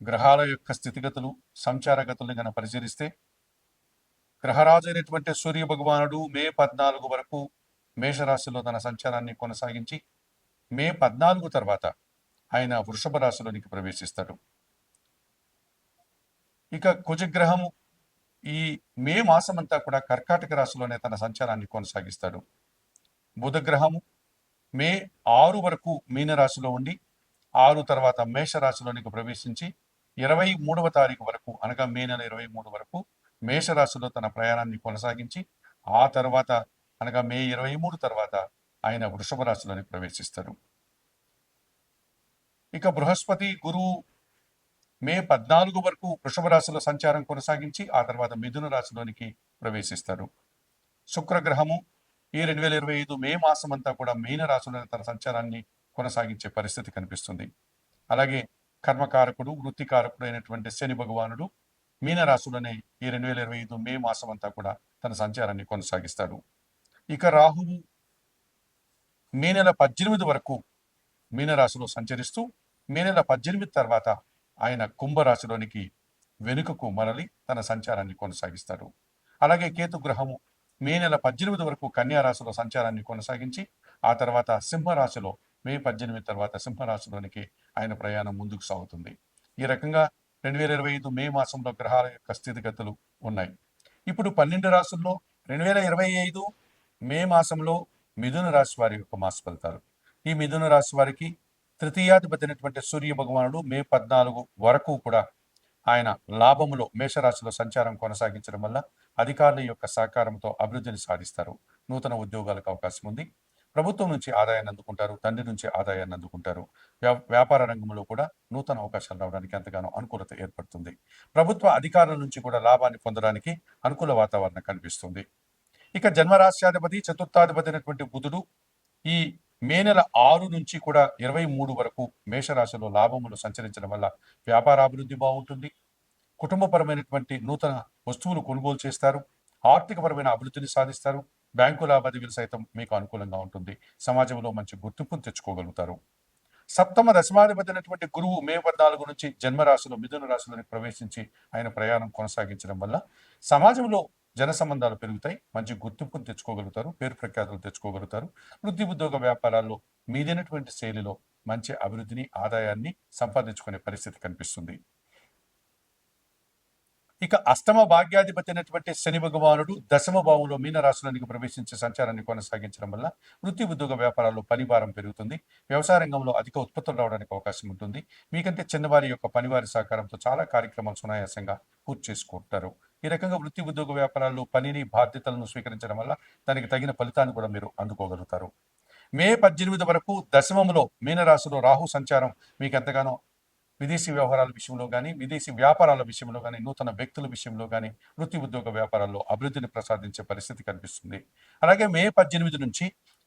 గ్రహాల యొక్క స్థితిగతులు సంచారగతుల్ని గన పరిశీలిస్తే గ్రహరాజు అయినటువంటి సూర్య భగవానుడు మే పద్నాలుగు వరకు మేషరాశిలో తన సంచారాన్ని కొనసాగించి మే పద్నాలుగు తర్వాత ఆయన వృషభ రాశిలోనికి ప్రవేశిస్తాడు. ఇక కుజగ్రహము ఈ మే మాసమంతా కూడా కర్కాటక రాశిలోనే తన సంచారాన్ని కొనసాగిస్తాడు. బుధగ్రహము మే ఆరు వరకు మీనరాశిలో ఉండి ఆరు తర్వాత మేషరాశిలోనికి ప్రవేశించి ఇరవై మూడవ తారీఖు వరకు అనగా మే నెల ఇరవై మూడు వరకు మేషరాశిలో తన ప్రయాణాన్ని కొనసాగించి ఆ తర్వాత అనగా మే ఇరవై మూడు తర్వాత ఆయన వృషభ రాశిలోని ప్రవేశిస్తారు. ఇక బృహస్పతి గురువు మే పద్నాలుగు వరకు వృషభ రాశిలో సంచారం కొనసాగించి ఆ తర్వాత మిథున రాశిలోనికి ప్రవేశిస్తారు. శుక్రగ్రహము ఈ రెండు వేల ఇరవై ఐదు మే మాసం అంతా కూడా మీన రాశిలో తన సంచారాన్ని కొనసాగించే పరిస్థితి కనిపిస్తుంది. అలాగే కర్మకారకుడు వృత్తికారకుడు అయినటువంటి శని భగవానుడు మీనరాశులనే ఈ రెండు వేల ఇరవై ఐదు మే మాసం అంతా కూడా తన సంచారాన్ని కొనసాగిస్తాడు. ఇక రాహువు మే నెల పద్దెనిమిది వరకు మీనరాశిలో సంచరిస్తూ మే నెల పద్దెనిమిది తర్వాత ఆయన కుంభరాశిలోనికి వెనుకకు మరలి తన సంచారాన్ని కొనసాగిస్తాడు. అలాగే కేతు గ్రహము మే నెల పద్దెనిమిది వరకు కన్యారాశిలో సంచారాన్ని కొనసాగించి ఆ తర్వాత సింహరాశిలో మే పద్దెనిమిది తర్వాత సింహరాశిలోనికి ఆయన ప్రయాణం ముందుకు సాగుతుంది. ఈ రకంగా రెండు వేల ఇరవై ఐదు మే మాసంలో గ్రహాల యొక్క స్థితిగతులు ఉన్నాయి. ఇప్పుడు పన్నెండు రాసుల్లో రెండు వేల ఇరవై ఐదు మే మాసంలో మిథున రాశి వారి యొక్క మాస ఫలితాలు. ఈ మిథున రాశి వారికి తృతీయాధిపతి అయినటువంటి సూర్య భగవానుడు మే పద్నాలుగు వరకు కూడా ఆయన లాభములో మేషరాశిలో సంచారం కొనసాగించడం వల్ల అధికారుల యొక్క సహకారంతో అభివృద్ధిని సాధిస్తారు. నూతన ఉద్యోగాలకు అవకాశం ఉంది. ప్రభుత్వం నుంచి ఆదాయాన్ని అందుకుంటారు తండ్రి నుంచి ఆదాయాన్ని అందుకుంటారు. వ్యా- వ్యాపార రంగంలో కూడా నూతన అవకాశాలు రావడానికి ఎంతగానో అనుకూలత ఏర్పడుతుంది. ప్రభుత్వ అధికారుల నుంచి కూడా లాభాన్ని పొందడానికి అనుకూల వాతావరణం కనిపిస్తుంది. ఇక జన్మరాశ్యాధిపతి చతుర్థాధిపతి అయినటువంటి బుధుడు ఈ మే నెల ఆరు నుంచి కూడా ఇరవై మూడు వరకు మేషరాశిలో లాభములు సంచరించడం వల్ల వ్యాపార అభివృద్ధి బాగుంటుంది. కుటుంబపరమైనటువంటి నూతన వస్తువులు కొనుగోలు చేస్తారు. ఆర్థికపరమైన అభివృద్ధిని సాధిస్తారు. బ్యాంకు లావాదేవీలు సైతం మీకు అనుకూలంగా ఉంటుంది. సమాజంలో మంచి గుర్తింపును తెచ్చుకోగలుగుతారు. సప్తమ దశమాధిపతినటువంటి గురువు మే పద్నాలుగు నుంచి జన్మరాశిలో మిథున రాశిలోని ప్రవేశించి ఆయన ప్రయాణం కొనసాగించడం వల్ల సమాజంలో జన సంబంధాలు పెరుగుతాయి. మంచి గుర్తింపును తెచ్చుకోగలుగుతారు. పేరు ప్రఖ్యాతులు తెచ్చుకోగలుగుతారు. వృద్ధి ఉద్యోగ వ్యాపారాల్లో మీదైనటువంటి శైలిలో మంచి అభివృద్ధిని ఆదాయాన్ని సంపాదించుకునే పరిస్థితి కనిపిస్తుంది. ఇక అష్టమ భాగ్యాధిపతి అయినటువంటి శని భగవానుడు దశమ భావంలో మీన ప్రవేశించే సంచారాన్ని కొనసాగించడం వల్ల వృత్తి ఉద్యోగ వ్యాపారాల్లో పనిభారం పెరుగుతుంది. వ్యవసాయ రంగంలో అధిక ఉత్పత్తులు రావడానికి అవకాశం ఉంటుంది. మీకంటే చిన్నవారి యొక్క పనివారి సహకారంతో చాలా కార్యక్రమాలు సునాయాసంగా పూర్తి చేసుకుంటారు. ఈ రకంగా వృత్తి ఉద్యోగ వ్యాపారాల్లో పనిని బాధ్యతలను స్వీకరించడం వల్ల దానికి తగిన ఫలితాన్ని కూడా మీరు అందుకోగలుగుతారు. మే పద్దెనిమిది వరకు దశమంలో మీనరాశిలో రాహు సంచారం మీకు ఎంతగానో విదేశీ వ్యవహారాల విషయంలో కానీ విదేశీ వ్యాపారాల విషయంలో కానీ నూతన వ్యక్తుల విషయంలో కానీ వృత్తి ఉద్యోగ వ్యాపారాల్లో అభివృద్ధిని ప్రసాదించే పరిస్థితి కనిపిస్తుంది. అలాగే మే పద్దెనిమిది నుంచి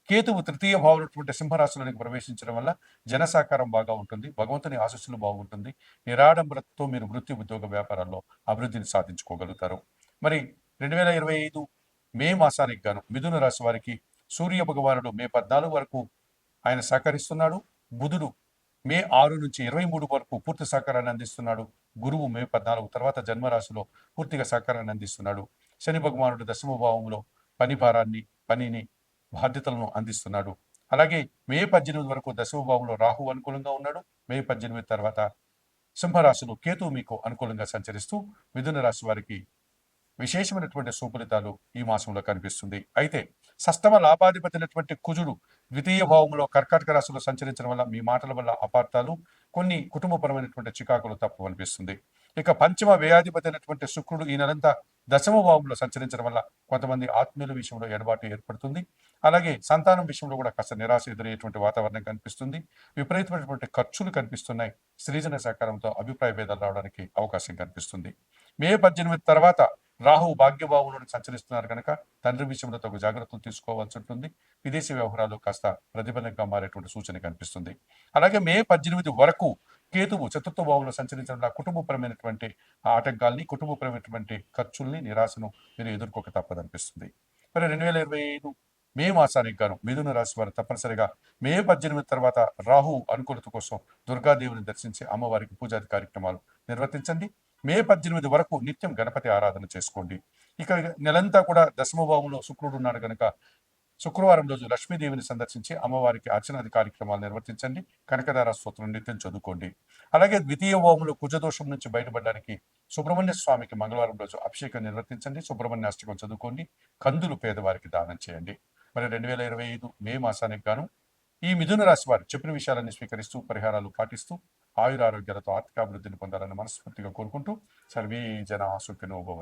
కేతువు తృతీయ భావనటువంటి సింహరాశిలోనికి ప్రవేశించడం వల్ల జన సహకారం బాగా ఉంటుంది భగవంతుని ఆశస్సులు బాగుంటుంది నిరాడంబరతో మీరు వృత్తి ఉద్యోగ వ్యాపారాల్లో అభివృద్ధిని సాధించుకోగలుగుతారు. మరి రెండు వేల ఇరవై ఐదు మే మాసానికి గాను మిథున రాశి వారికి సూర్య భగవానుడు మే పద్నాలుగు వరకు ఆయన సహకరిస్తున్నాడు. బుధుడు మే ఆరు నుంచి ఇరవై మూడు వరకు పూర్తి సహకారాన్ని అందిస్తున్నాడు. గురువు మే పద్నాలుగు తర్వాత జన్మరాశిలో పూర్తిగా సహకారాన్ని అందిస్తున్నాడు. శని భగవానుడు దశమ భావంలో పని భారాన్ని పనిని బాధ్యతలను అందిస్తున్నాడు. అలాగే మే పద్దెనిమిది వరకు దశమ భావంలో రాహు అనుకూలంగా ఉన్నాడు. మే పద్దెనిమిది తర్వాత సింహరాశిలో కేతు మీకు అనుకూలంగా సంచరిస్తూ మిథున రాశి వారికి విశేషమైనటువంటి సుఫలితాలు ఈ మాసంలో కనిపిస్తుంది. అయితే సష్టమ లాభాధిపతి కుజుడు ద్వితీయ భావంలో కర్కాటక రాశిలో సంచరించడం వల్ల మీ మాటల వల్ల అపార్థాలు కొన్ని కుటుంబపరమైనటువంటి చికాకులు తప్పు అనిపిస్తుంది. ఇక పంచమ వ్యయాధిపతి అయినటువంటి శుక్రుడు ఈ నెలంతా దశమ భావంలో సంచరించడం వల్ల కొంతమంది ఆత్మీయుల విషయంలో ఎడబాటు ఏర్పడుతుంది. అలాగే సంతానం విషయంలో కూడా కాస్త నిరాశ ఎదురయ్యేటువంటి వాతావరణం కనిపిస్తుంది. విపరీతమైనటువంటి ఖర్చులు కనిపిస్తున్నాయి. సృజన సహకారంతో అభిప్రాయ భేదాలు రావడానికి అవకాశం కనిపిస్తుంది. మే పద్దెనిమిది తర్వాత రాహు భాగ్యభావంలో సంచరిస్తున్నారు కనుక తండ్రి విషయంలో తగు జాగ్రత్తలు తీసుకోవాల్సి ఉంటుంది. విదేశీ వ్యవహారాలు కాస్త ప్రతిబంధంగా మారేటువంటి సూచన కనిపిస్తుంది. అలాగే మే పద్దెనిమిది వరకు కేతువు చతుర్థ భావంలో సంచరించడం వల్ల కుటుంబపరమైనటువంటి ఆటంకాల్ని కుటుంబపరమైనటువంటి ఖర్చుల్ని నిరాశను మీరు ఎదుర్కోక తప్పదనిపిస్తుంది మరి రెండు వేల ఇరవై ఐదు మే మాసానికి గాను మిథున రాశి వారు తప్పనిసరిగా మే పద్దెనిమిది తర్వాత రాహు అనుకూలత కోసం దుర్గాదేవిని దర్శించి అమ్మవారికి పూజాది కార్యక్రమాలు నిర్వర్తించండి. మే పద్దెనిమిది వరకు నిత్యం గణపతి ఆరాధన చేసుకోండి. ఇక నెలంతా కూడా దశమభావంలో శుక్రుడు ఉన్నాడు కనుక శుక్రవారం రోజు లక్ష్మీదేవిని సందర్శించి అమ్మవారికి అర్చనాది కార్యక్రమాలు నిర్వర్తించండి. కనకదార స్తోత్రం నిత్యం చదువుకోండి. అలాగే ద్వితీయ ఓములు కుజదోషం నుంచి బయటపడడానికి సుబ్రహ్మణ్య స్వామికి మంగళవారం రోజు అభిషేకం నిర్వర్తించండి. సుబ్రహ్మణ్య అష్టకం చదువుకోండి. కందులు పేదవారికి దానం చేయండి. మరి రెండు వేల ఇరవై ఐదు మే మాసానికి గాను ఈ మిథున రాశి వారు చెప్పిన విషయాలన్నీ స్వీకరిస్తూ పరిహారాలు పాటిస్తూ ఆయురారోగ్యాలతో ఆర్థికాభివృద్ధిని పొందాలని మనస్ఫూర్తిగా కోరుకుంటూ సర్వే జన సుఖినో భవ